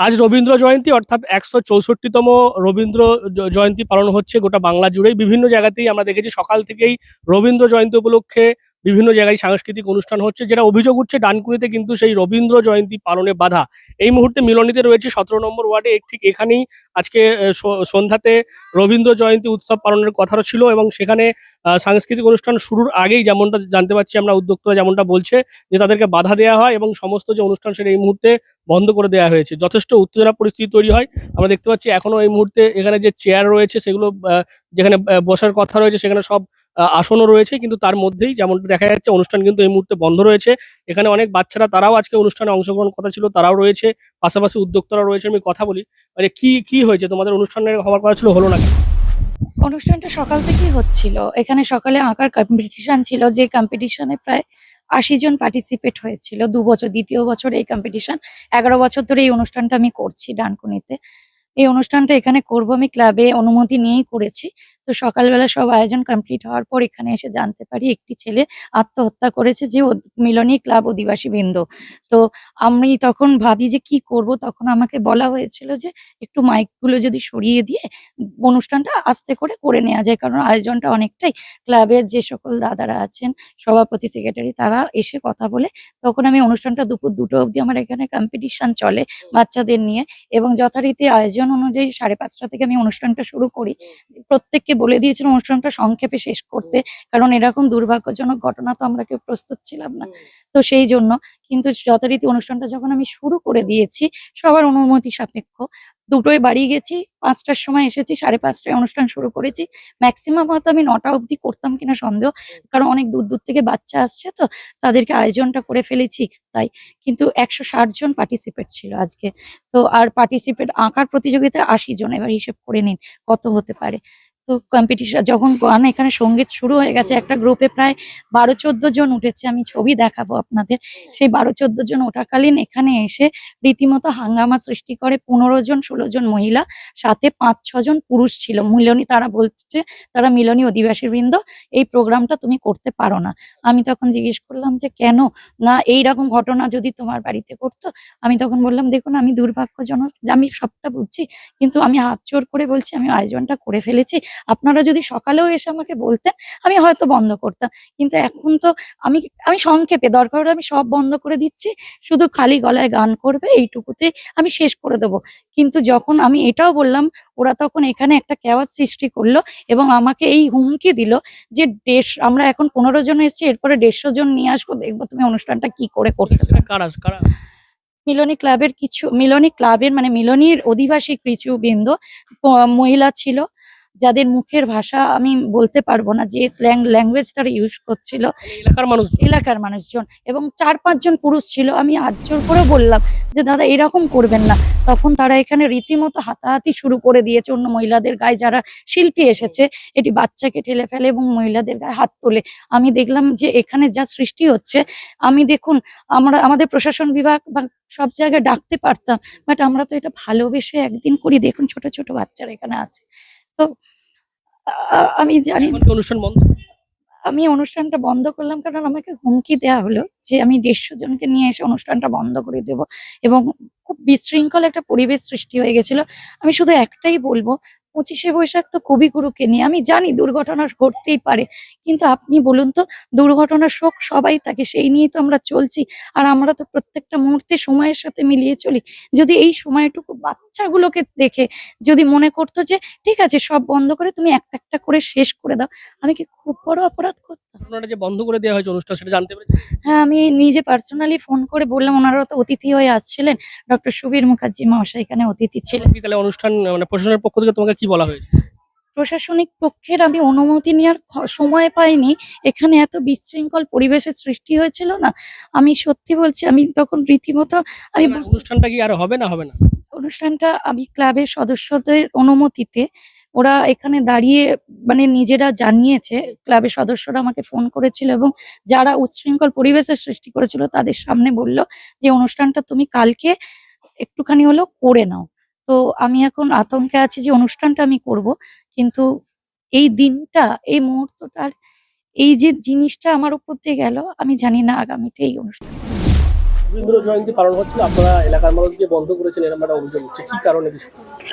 আজ রবীন্দ্র জয়ন্তী, অর্থাৎ একশো চৌষট্টিতম রবীন্দ্র জয়ন্তী পালন হচ্ছে গোটা বাংলা জুড়েই। বিভিন্ন জায়গাতেই আমরা দেখেছি সকাল থেকেই রবীন্দ্র জয়ন্তী উপলক্ষে বিভিন্ন জায়গায় সাংস্কৃতিক অনুষ্ঠান হচ্ছে, যেটা অভিযোগ উঠছে ডানকুনিতে কিন্তু সেই রবীন্দ্র জয়ন্তী পালনে বাধা। এই মুহূর্তে মিলনীতে রয়েছে সতেরো নম্বর ওয়ার্ডে ঠিক এখানেই আজকে সন্ধ্যাতে রবীন্দ্র জয়ন্তী উৎসব পালনের কথা ছিল এবং সেখানে সাংস্কৃতিক অনুষ্ঠান শুরুর আগেই যেমনটা জানতে পারছি আমরা উদ্যোক্তরা যেমনটা বলছে, যে তাদেরকে বাধা দেওয়া হয় এবং সমস্ত যে অনুষ্ঠান সেটা এই মুহূর্তে বন্ধ করে দেওয়া হয়েছে। যথেষ্ট উত্তেজনা পরিস্থিতি তৈরি হয়। আমরা দেখতে পাচ্ছি এখনও এই মুহূর্তে এখানে যে চেয়ার রয়েছে সেগুলো যেখানে বসার কথা রয়েছে, সেখানে সব আসনও রয়েছে। কিন্তু তার মধ্যেই যেমনটা দেখা যাচ্ছে, অনুষ্ঠান কিন্তু এই মুহূর্তে বন্ধ রয়েছে। এখানে অনেক বাচ্চারা, তারাও আজকে অনুষ্ঠানে অংশগ্রহণ কথা ছিল, তারাও রয়েছে। পাশাপাশি উদ্যোক্তারা রয়েছে, আমি কথা বলি। মানে কি কি হয়েছে? তোমাদের অনুষ্ঠানের হওয়ার কথা ছিল, হলো না অনুষ্ঠানটা সকাল থেকেই হচ্ছিল। এখানে সকালে আঁকার কম্পিটিশন ছিল, যে কম্পিটিশনে প্রায় আশি জন পার্টিসিপেট হয়েছিল। দু বছর, দ্বিতীয় বছর এই কম্পিটিশন এগারো বছর ধরে এই অনুষ্ঠানটা আমি করছি ডানকুনিতে। এই অনুষ্ঠানটা এখানে করব। আমি ক্লাবে অনুমতি নিয়েই করেছি। তো সকালবেলা সব আয়োজন কমপ্লিট হওয়ার পর এখানে এসে জানতে পারি একটি ছেলে আত্মহত্যা করেছে যে মিলনী ক্লাব অধিবাসী বৃন্দ। তো আমি তখন ভাবি যে কি করব? তখন আমাকে বলা হয়েছিল যে একটু মাইকগুলো যদি সরিয়ে দিয়ে অনুষ্ঠানটা আস্তে করে করে নেওয়া যায় কারণ আয়োজনটা অনেকটাই ক্লাবের যে সকল দাদারা আছেন সভাপতি সেক্রেটারি তারা এসে কথা বলে। তখন আমি অনুষ্ঠানটা দুপুর দুটো অবধি আমার এখানে কম্পিটিশন চলে বাচ্চাদের নিয়ে এবং যথারীতি আয়োজন অনুযায়ী সাড়ে পাঁচটা থেকে আমি অনুষ্ঠানটা শুরু করি। প্রত্যেককে বলে দিয়েছিলাম অনুষ্ঠানটা সংক্ষেপে শেষ করতে, কারণ এরকম দুর্ভাগ্যজনক ঘটনা তো আমরা কেউ প্রস্তুত ছিলাম না। তো সেই জন্য কিন্তু যথারীতি অনুষ্ঠানটা যখন আমি শুরু করে দিয়েছি, সবার অনুমতি সাপেক্ষ। দুটোই বাড়ি গেছি, পাঁচটার সময় এসেছি, সাড়ে পাঁচটায় অনুষ্ঠান শুরু করেছি। ম্যাক্সিমাম হয়তো আমি নটা অবধি করতাম কিনা সন্দেহ, কারণ অনেক দূর দূর থেকে বাচ্চা আসছে তো, তাদেরকে আয়োজনটা করে ফেলেছি তাই। কিন্তু একশো ষাট জন পার্টিসিপেট ছিল আজকে। তো আর পার্টিসিপেট আঁকার প্রতিযোগিতায় আশি জন এবার হিসেব করে নিন, কত হতে পারে। তো কম্পিটিশন যখন গান এখানে সংগীত শুরু হয়ে গেছে, একটা গ্রুপে প্রায় বারো চোদ্দ জন উঠেছে, আমি ছবি দেখাবো আপনাদের। সেই বারো চোদ্দ জন ওঠাকালীন এখানে এসে রীতিমতো হাঙ্গামা সৃষ্টি করে। পনেরো জন, ষোলো জন মহিলা, সাথে পাঁচ ছজন পুরুষ ছিল। মিলনী, তারা বলছে, তারা মিলনী অধিবাসী বৃন্দ এই প্রোগ্রামটা তুমি করতে পারো না। আমি তখন জিজ্ঞেস করলাম যে, কেন? না, এই রকম ঘটনা যদি তোমার বাড়িতে করতো আমি তখন বললাম, দেখুন, আমি দুর্ভাগ্যজনক, আমি সবটা বুঝছি, কিন্তু আমি হাত জোর করে বলছি, আমি আয়োজনটা করে ফেলেছি আপনারা যদি সকালেও এসে আমাকে বলতেন আমি হয়তো বন্ধ করতাম। কিন্তু এখন তো আমি আমি সংক্ষেপে দরকার হলে আমি সব বন্ধ করে দিচ্ছি। শুধু খালি গলায় গান করবে এইটুকুতে আমি শেষ করে দেবো। কিন্তু যখন আমি এটাও বললাম ওরা তখন এখানে একটা কেওয়াজ সৃষ্টি করল এবং আমাকে এই হুমকি দিল যে দেশ আমরা এখন পনেরো জন এসেছি এরপরে দেড়শো জন নিয়ে আসব দেখব তুমি অনুষ্ঠানটা কি করে করতে পারো মিলনী ক্লাবের কিছু মিলনী ক্লাবের মানে মিলনীর অধিবাসী কিছু বৃন্দ মহিলা ছিল। যাদের মুখের ভাষা আমি বলতে পারব না যে স্ল্যাং ল্যাঙ্গুয়েজ তারা ইউজ করছিল। এলাকার মানুষ এলাকার মানুষজন। এবং চার পাঁচজন পুরুষ ছিল। আমি হাত জোর করে বললাম যে দাদা এরকম করবেন না। তখন তারা এখানে রীতিমতো হাতাহাতি শুরু করে দিয়েছে। অন্য মহিলাদের গায়ে যারা শিল্পী এসেছে এটি বাচ্চাকে ঠেলে ফেলে এবং মহিলাদের গায়ে হাত তোলে। আমি দেখলাম যে এখানে যা সৃষ্টি হচ্ছে আমি দেখুন আমরা আমাদের প্রশাসন বিভাগ বা সব জায়গায় ডাকতে পারতাম বাট আমরা তো এটা ভালোবেসে একদিন করি। দেখুন ছোট ছোট বাচ্চারা এখানে আছে। তো আমি জানি অনুষ্ঠান বন্ধ? আমি অনুষ্ঠানটা বন্ধ করলাম কারণ আমাকে হুমকি দেওয়া হলো যে আমি দেড়শো জনকে নিয়ে এসে অনুষ্ঠানটা বন্ধ করে দেব। এবং খুব বিশৃঙ্খল একটা পরিবেশ সৃষ্টি হয়ে গেছিল। আমি শুধু একটাই বলব পঁচিশে বৈশাখ তো কবিগুরুকে নিয়ে। আমি জানি দুর্ঘটনা ঘটতেই পারে কিন্তু আপনি বলুন তো দুর্ঘটনার শোক সবাই থাকে সেই নিয়েই তো আমরা চলছি। আর আমরা তো প্রত্যেকটা মুহূর্তে সময়ের সাথে মিলিয়ে চলি। যদি এই সময়টুকু বাচ্চাগুলোকে দেখে যদি মনে করতো যে ঠিক আছে সব বন্ধ করে তুমি একটা একটা করে শেষ করে দাও। আমি কি খুব বড় অপরাধ করতাম? যে বন্ধ করে দেওয়া হয়েছে অনুষ্ঠান সেটা জানতে পেরেছি হ্যাঁ আমি নিজে পার্সোনালি ফোন করে বললাম ওনারা তো অতিথি হয়ে আসছিলেন। ডক্টর সুবীর মুখার্জি মহাশয় এখানে অতিথি ছিলেন। তাহলে অনুষ্ঠান মানে প্রশাসনের পক্ষ থেকে তোমাকে কি বলা হয়েছে? প্রশাসনিক পক্ষের আমি অনুমতি নেওয়ার সময় পাইনি। এখানে এত বিশৃঙ্খল পরিবেশের সৃষ্টি হয়েছিল না। আমি সত্যি বলছি আমি তখন রীতিমতো আমি মানে অনুষ্ঠানটা কি আর হবে না হবে না? অনুষ্ঠানটা আমি ক্লাবের সদস্যদের অনুমতিতে ওরা এখানে দাঁড়িয়ে মানে নিজেরা জানিয়েছে ক্লাবের সদস্যরা আমাকে ফোন করেছিল এবং যারা উচ্ছৃঙ্খল পরিবেশের সৃষ্টি করেছিল তাদের সামনে বলল যে অনুষ্ঠানটা তুমি কালকে একটুখানি হলেও করে নাও। তো আমি এখন আতঙ্কে আছি যে অনুষ্ঠানটা আমি করব কিন্তু এই দিনটা এই মুহূর্তটার এই যে জিনিসটা আমার উপর দিয়ে গেল আমি জানি না আগামীতে এই অনুষ্ঠান। রবীন্দ্র জয়ন্তী পালন হচ্ছিল আপনারা এলাকার মানুষকে বন্ধ করেছেন এরকম একটা অভিযোগ হচ্ছে। কি কারণে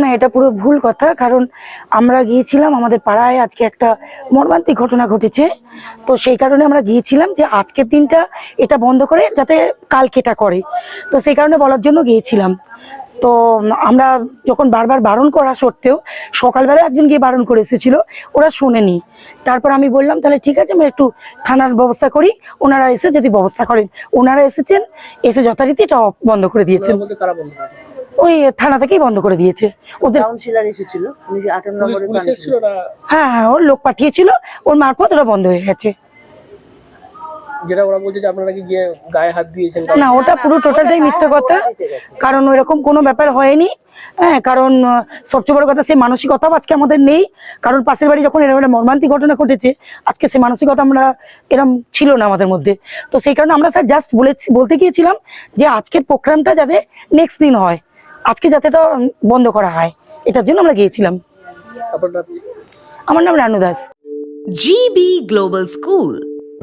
না এটা পুরো ভুল কথা কারণ আমরা গিয়েছিলাম আমাদের পাড়ায় আজকে একটা মর্মান্তিক ঘটনা ঘটেছে। তো সেই কারণে আমরা গিয়েছিলাম যে আজকের দিনটা এটা বন্ধ করে যাতে কালকে এটা করে। তো সেই কারণে বলার জন্য গিয়েছিলাম। তো আমরা যখন বারবার বারণ করা সত্ত্বেও সকালবেলা একজন গিয়ে বারণ করে এসেছিল ওরা শোনেনি। তারপর আমি বললাম তাহলে ঠিক আছে আমরা একটু থানার ব্যবস্থা করি। ওনারা এসে যদি ব্যবস্থা করেন ওনারা এসেছেন এসে যথারীতি এটা বন্ধ করে দিয়েছেন। ওই থানা থেকেই বন্ধ করে দিয়েছে। ওদের এসেছিল উনি যে আঠারো পুলিশ নম্বরের পুলিশ এসেছিল না হ্যাঁ হ্যাঁ ওর লোক পাঠিয়েছিল ওর মারফত ওরা বন্ধ হয়ে গেছে। যেটা ওরা বলছে যে আপনারা কি গিয়ে গায়ে হাত দিয়েছেন না ওটা পুরো টোটালটাই মিথ্যে কথা কারণ ওইরকম কোনো ব্যাপার হয়নি। হ্যাঁ কারণ সবচেয়ে বড় কথা সেই মানসিকতাও আজকে আমাদের নেই। কারণ পাশের বাড়ি যখন এরকম একটা মর্মান্তিক ঘটনা ঘটেছে আজকে সেই মানসিকতা আমরা এরকম ছিল না আমাদের মধ্যে। তো সেই কারণে আমরা স্যার জাস্ট বলেছি বলতে গিয়েছিলাম যে আজকের প্রোগ্রামটা যাতে নেক্সট দিন হয় আজকে যাতে এটা বন্ধ করা হয় এটার জন্য আমরা গিয়েছিলাম। আমার নাম Ranu Das. GB global School,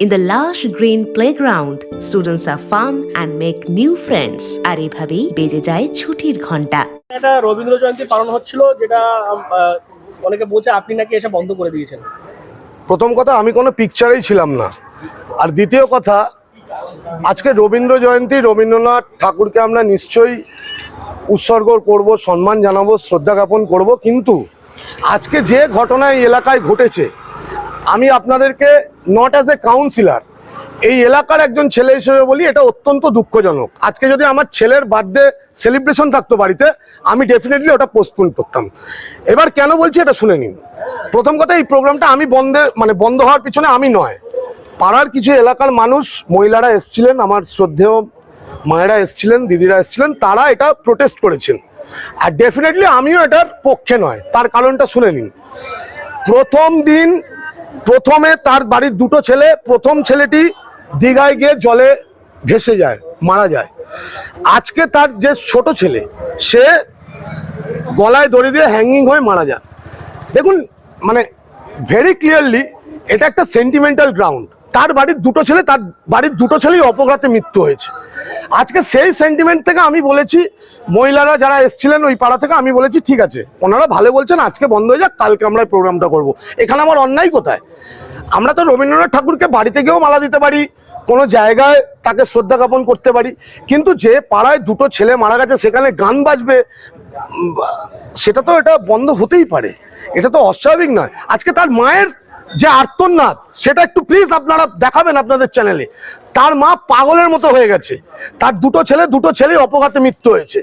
In the lush green playground, students are fun and make new friends. আর এভাবেই বেজে যায় ছুটির ঘণ্টা। একটা রবীন্দ্র জয়ন্তী পালন হচ্ছিল যেটা অনেকে বলছে আপনি নাকি এসে বন্ধ করে দিয়েছেন। প্রথম কথা আমি কোনো পিকচারেই ছিলাম না। আর দ্বিতীয় কথা আজকে রবীন্দ্র জয়ন্তী রবীন্দ্রনাথ ঠাকুরকে আমরা নিশ্চয়ই উৎসর্গ করব সম্মান জানাব শ্রদ্ধা জ্ঞাপন করব কিন্তু আজকে যে ঘটনা এই এলাকায় ঘটেছে আমি আপনাদেরকে নট অ্যাজ এ কাউন্সিলর এই এলাকার একজন ছেলে হিসেবে বলি, এটা অত্যন্ত দুঃখজনক। আজকে যদি আমার ছেলের বার্থডে সেলিব্রেশন থাকতো বাড়িতে, আমি ডেফিনেটলি ওটা পোস্টপোন করতাম। এবার কেন বলছি এটা শুনে নিন। প্রথম কথা, এই প্রোগ্রামটা আমি বন্ধে মানে বন্ধ হওয়ার পিছনে আমি নয়। পাড়ার কিছু এলাকার মানুষ, মহিলারা এসছিলেন, আমার শ্রদ্ধেয় মায়েরা এসছিলেন, দিদিরা এসছিলেন, তারা এটা প্রোটেস্ট করেছেন। আর ডেফিনেটলি আমিও এটার পক্ষে নয়। তার কারণটা শুনে নিন। প্রথম দিন প্রথমে তার বাড়ির দুটো ছেলে, প্রথম ছেলেটি দীঘায় গিয়ে জলে ভেসে যায়, মারা যায়। আজকে তার যে ছোট ছেলে, সে গলায় দড়ি দিয়ে হ্যাঙ্গিং হয়ে মারা যায়। দেখুন মানে ভেরি ক্লিয়ারলি এটা একটা সেন্টিমেন্টাল গ্রাউন্ড তার বাড়ির দুটো ছেলে, তার বাড়ির দুটো ছেলেই অপঘাতে মৃত্যু হয়েছে। আজকে সেই সেন্টিমেন্ট থেকে আমি বলেছি, মহিলারা যারা এসছিলেন ওই পাড়া থেকে আমি বলেছি, ঠিক আছে, ওনারা ভালো বলছেন, আজকে বন্ধ হয়ে যাক, কালকে আমরা প্রোগ্রামটা করব। এখানে আমার অন্যায় কোথায়? আমরা তো রবীন্দ্রনাথ ঠাকুরকে বাড়িতে গিয়েও মালা দিতে পারি, কোনো জায়গায় তাকে শ্রদ্ধা জ্ঞাপন করতে পারি, কিন্তু যে পাড়ায় দুটো ছেলে মারা গেছে, সেখানে গান বাজবে সেটা তো এটা বন্ধ হতেই পারে। এটা তো অস্বাভাবিক নয়। আজকে তার মায়ের যে আর্তনাদ, সেটা একটু প্লিজ আপনারা দেখাবেন আপনাদের চ্যানেলে তার মা পাগলের মতো হয়ে গেছে। তার দুটো ছেলে দুটো ছেলে অপঘাতে মৃত্যু হয়েছে।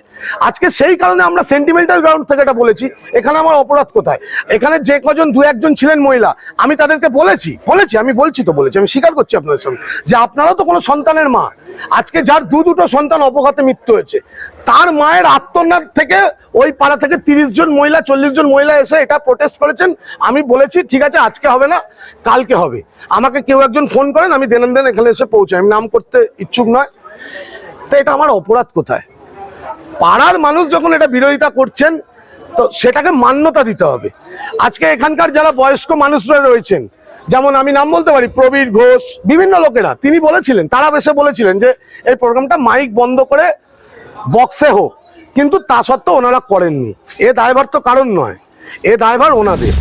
আজকে সেই কারণে আমরা সেন্টিমেন্টাল গ্রাউন্ড থেকে এটা বলেছি, এখানে আমার অপরাধ কোথায়? এখানে যে কজন, দু একজন ছিলেন মহিলা, আমি তাদেরকে বলেছি বলেছি, আমি বলছি তো বলেছি, আমি স্বীকার করছি আপনাদের সামনে যে আপনারাও তো কোনো সন্তানের মা। আজকে যার দু দুটো সন্তান অপঘাতে মৃত্যু হয়েছে, তার মায়ের আত্মনাদ থেকে ওই পাড়া থেকে তিরিশ জন মহিলা, চল্লিশ জন মহিলা এসে এটা প্রোটেস্ট করেছেন। আমি বলেছি, ঠিক আছে, আজকে হবে না। কালকে হবে। আমাকে কেউ একজন ফোন করেন, আমি দেন দেন এখানে এসে পৌঁছাই। আমি নাম করতে ইচ্ছুক নয়। তো এটা আমার অপরাধ কোথায়? পাড়ার মানুষ যখন এটা বিরোধিতা করছেন, তো সেটাকে মান্যতা দিতে হবে। আজকে এখানকার যারা বয়স্ক মানুষরা রয়েছেন, যেমন আমি নাম বলতে পারি, প্রবীর ঘোষ, বিভিন্ন লোকেরা, তিনি বলেছিলেন, তারা বেশে বলেছিলেন যে এই প্রোগ্রামটা মাইক বন্ধ করে বক্সে হোক। কিন্তু তা সত্ত্বেও ওনারা করেননি। এ দায়ভার তো কারণ নয়, এ দায়ভার ওনাদের।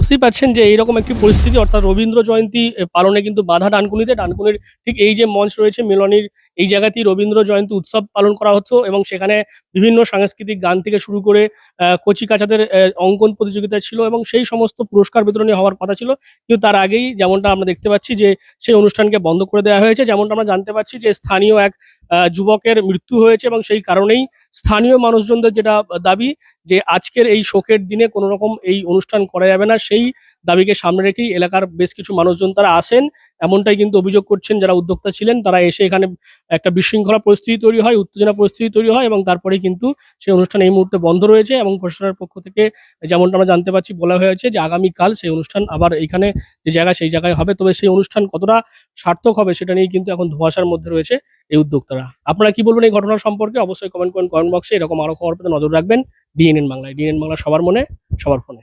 বুঝতেই পারছেন যে এইরকম একটি পরিস্থিতি অর্থাৎ রবীন্দ্র জয়ন্তী পালনে কিন্তু বাধা ডানকুনিতে। ডানকুনির ঠিক এই যে মঞ্চ রয়েছে মিলনির এই জায়গাতেই রবীন্দ্র জয়ন্তী উৎসব পালন করা হতো এবং সেখানে বিভিন্ন সাংস্কৃতিক গান থেকে শুরু করে আহ, কচি কাচাদের অঙ্কন প্রতিযোগিতা ছিল এবং সেই সমস্ত পুরস্কার বিতরণী হওয়ার কথা ছিল। কিন্তু তার আগেই যেমনটা আমরা দেখতে পাচ্ছি যে সেই অনুষ্ঠানকে বন্ধ করে দেওয়া হয়েছে যেমনটা আমরা জানতে পারছি যে স্থানীয় এক যুবকের মৃত্যু হয়েছে এবং সেই কারণেই স্থানীয় মানুষজনদের যেটা দাবি যে আজকের এই শোকের দিনে কোনো রকম এই অনুষ্ঠান করা যাবে না, সেই দাবিকে সামনে রেখেই এলাকার বেশ কিছু মানুষজন তারা আসেন। এমনটাই কিন্তু অভিযোগ করছেন যারা উদ্যোক্তা ছিলেন, তারা এসে এখানে একটা বিশৃঙ্খলা পরিস্থিতি তৈরি হয়, উত্তেজনা পরিস্থিতি তৈরি হয় এবং তারপরে কিন্তু সেই অনুষ্ঠান এই মুহূর্তে বন্ধ রয়েছে এবং প্রশাসনের পক্ষ থেকে যেমনটা আমরা জানতে পারছি, বলা হয়েছে যে আগামীকাল সেই অনুষ্ঠান আবার এখানে যে জায়গা সেই জায়গায় হবে। তবে সেই অনুষ্ঠান কতটা সার্থক হবে সেটা নিয়ে কিন্তু এখন ধোঁয়াশার মধ্যে রয়েছে এই উদ্যোক্তারা। আপনারা কি বলবেন এই ঘটনা সম্পর্কে? অবশ্যই কমেন্ট করেন কমেন্ট বক্সে এরকম আরও খবর পেতে নজর রাখবেন। ডিএনএন বাংলায়। ডিএনএন বাংলা সবার মনে, সবার ফোনে।